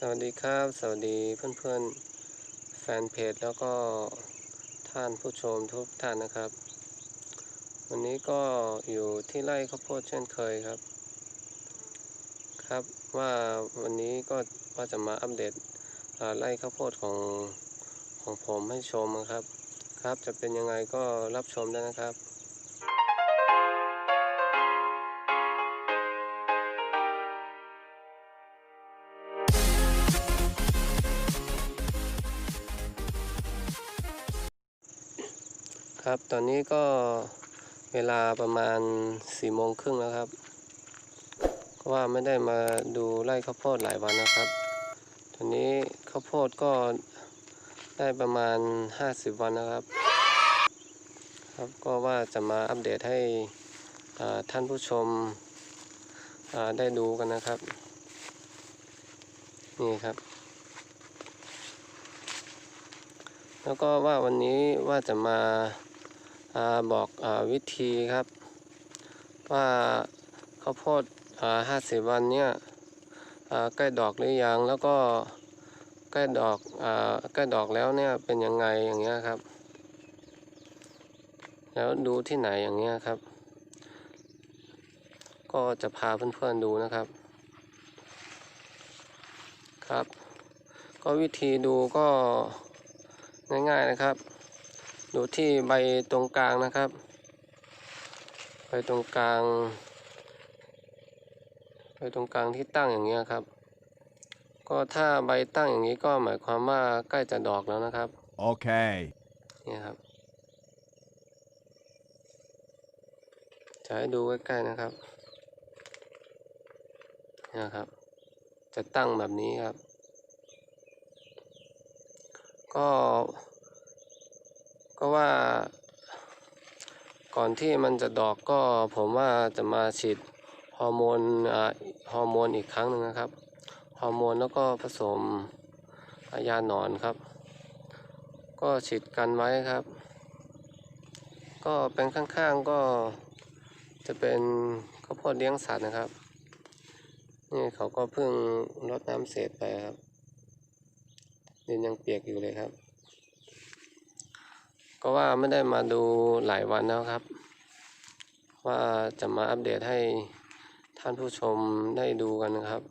สวัสดีครับ สวัสดีเพื่อนๆ แฟนเพจแล้วก็ท่านผู้ชมทุกท่านนะครับ วันนี้ก็อยู่ที่ไร่ข้าวโพดเช่นเคยครับ ครับว่าวันนี้ก็ว่าจะมาอัปเดตไร่ข้าวโพดของของผมให้ชมนะครับ ครับจะเป็นยังไงก็รับชมได้นะครับ ครับ ตอนนี้ก็เวลาประมาณสี่โมงครึ่งแล้วครับ เพราะว่าไม่ได้มาดูไร่ข้าวโพดหลายวันนะครับ ตอนนี้ข้าวโพดก็ได้ประมาณห้าสิบวันนะครับ ครับก็ว่าจะมาอัปเดตให้ท่านผู้ชมได้ดูกันนะครับ นี่ครับ แล้วก็ว่าวันนี้ว่าจะมา อบอกอวิธีครับ ว่าข้าวโพดห้าสิบวันเนี่ยใกล้ดอกหรือยังแล้วก็ใกล้ดอกอใกล้ดอกแล้วเนี่ยเป็นยังไงอย่างเงี้ยครับ แล้วดูที่ไหนอย่างเงี้ยครับ ก็จะพาเพื่อนๆดูนะครับครับ ก็วิธีดูก็ง่ายๆนะครับ ดูที่ใบตรงกลางนะครับ ใบตรงกลาง ใบตรงกลางที่ตั้งอย่างเงี้ยครับ ก็ถ้าใบตั้งอย่างนี้ก็หมายความว่าใกล้จะดอกแล้วนะครับ Okay. เนี่ยครับ จะให้ดูใกล้ๆนะครับเนี่ยครับ จะตั้งแบบนี้ครับ ก็ ก็ว่า ก่อนที่มันจะดอกก็ผมว่าจะมาฉีดฮอร์โมนฮอร์โมนอีกครั้งหนึ่งนะครับฮอร์โมนแล้วก็ผสมยาหนอนครับ ก็ฉีดกันไว้ครับ ก็เป็นข้างๆก็จะเป็นข้าวโพดเลี้ยงสัตว์นะครับ นี่เขาก็เพิ่งรดน้ำเสร็จไปครับดินยังเปียกอยู่เลยครับ ก็ว่าไม่ได้มาดูหลายวันแล้วครับ ว่าจะมาอัปเดตให้ท่านผู้ชมได้ดูกันนะครับ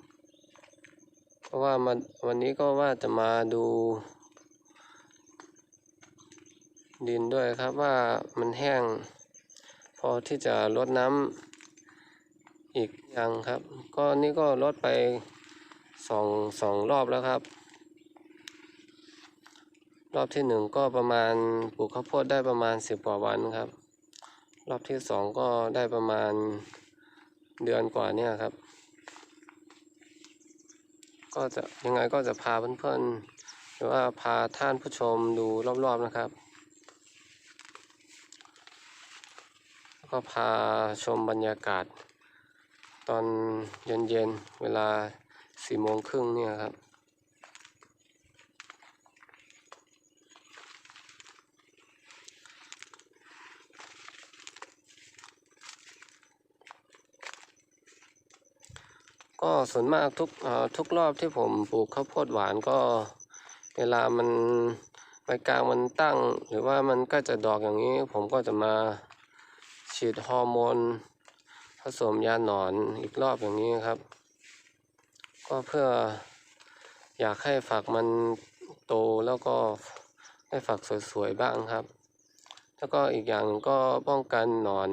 เพราะว่ามันวันนี้ก็ว่าจะมาดู ดินด้วยครับว่ามันแห้ง พอที่จะลดน้ำอีกยังครับ ก็นี่ก็ลดไปสองสองรอบแล้วครับ รอบที่หนึ่งก็ประมาณปลูกข้าวโพดได้ประมาณสิบกว่าวันครับ รอบที่สองก็ได้ประมาณเดือนกว่าเนี่ยครับ ก็จะยังไงก็จะพาเพื่อนๆหรือว่าพาท่านผู้ชมดูรอบๆนะครับ แล้วก็พาชมบรรยากาศ ตอนเย็นๆเวลาสี่โมงครึ่งเนี่ยครับ ก็ส่วนมากทุกทุกรอบที่ผมปลูกข้าวโพดหวานก็ เวลามันใบกลางมันตั้ง หรือว่ามันก็จะดอกอย่างนี้ ผมก็จะมาฉีดฮอร์โมนผสมยาหนอนอีกรอบอย่างนี้ครับ ก็เพื่ออยากให้ฝักมันโตแล้วก็ให้ฝักสวยๆบ้างครับ แล้วก็อีกอย่างหนึ่งก็ป้องกันหนอน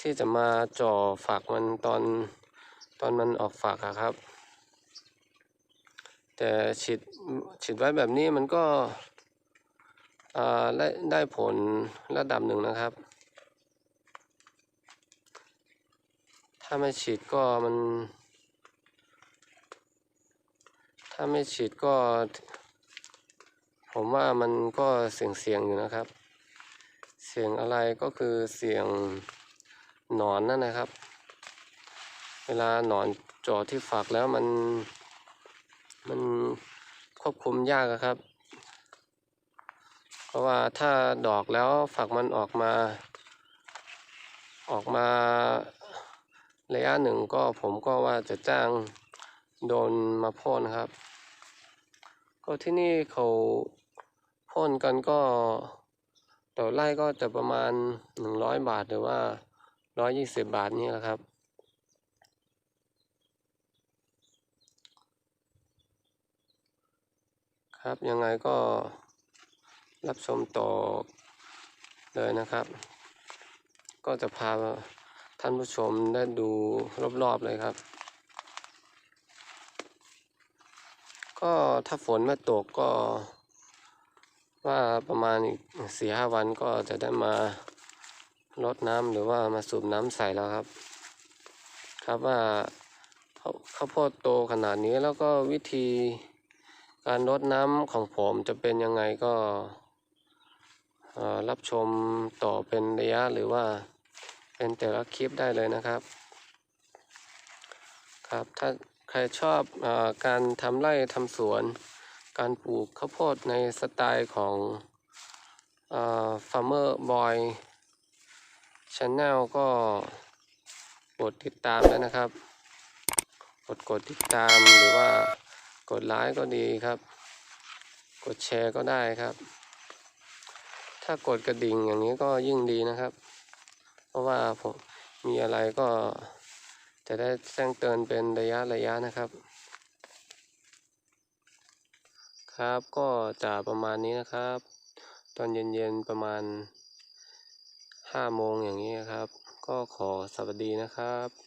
ที่จะมาจ่อฝักมันตอน ตอนมันออกฝักอะครับ แต่ฉีดฉีดไว้แบบนี้มันก็อ่าได้ได้ผลระดับหนึ่งนะครับ ถ้าไม่ฉีดก็มัน ถ้าไม่ฉีดก็ ผมว่ามันก็เสี่ยงเสี่ยงๆอยู่นะครับ เสี่ยงอะไรก็คือเสี่ยงหนอนนั่นนะครับ เวลาหนอนจอที่ฝักแล้วมันมันควบคุมยากครับ เพราะว่าถ้าดอกแล้วฝักมันออกมา ออกมาระยะหนึ่งก็ผมก็ว่าจะจ้างโดนมาพ่นครับ ก็ที่นี่เขาพ่นกันก็ต่อไร่ก็จะประมาณหนึ่งร้อยบาทหรือว่าร้อยยี่สิบบาทนี่แหละครับ ครับยังไงก็รับชมต่อเลยนะครับ ก็จะพาท่านผู้ชมได้ดูรอบๆเลยครับ ก็ถ้าฝนไม่ตกก็ ว่าประมาณอีกสี่ห้าวันก็จะได้มารดน้ำหรือว่ามาสูบน้ำใส่แล้วครับ ครับว่าข้าวโพดโตขนาดนี้แล้วก็วิธี การรดน้ำของผมจะเป็นยังไงก็รับชมต่อเป็นระยะหรือว่าเป็นแต่ละคลิปได้เลยนะครับ ครับ ถ้าใครชอบอการทำไร่ทำสวน การปลูกข้าวโพดในสไตล์ของเอ่อ Farmer Boy Channel ก็กดติดตามด้วยนะครับ กดกดติดตามหรือว่า กดไลค์ก็ดีครับ กดแชร์ก็ได้ครับ ถ้ากดกระดิ่งอย่างนี้ก็ยิ่งดีนะครับ เพราะว่าผมมีอะไรก็จะได้แจ้งเตือนเป็นระยะระยะนะครับ ครับก็จะประมาณนี้นะครับ ตอนเย็นๆประมาณห้าโมงอย่างนี้ครับ ก็ขอสวัสดีนะครับ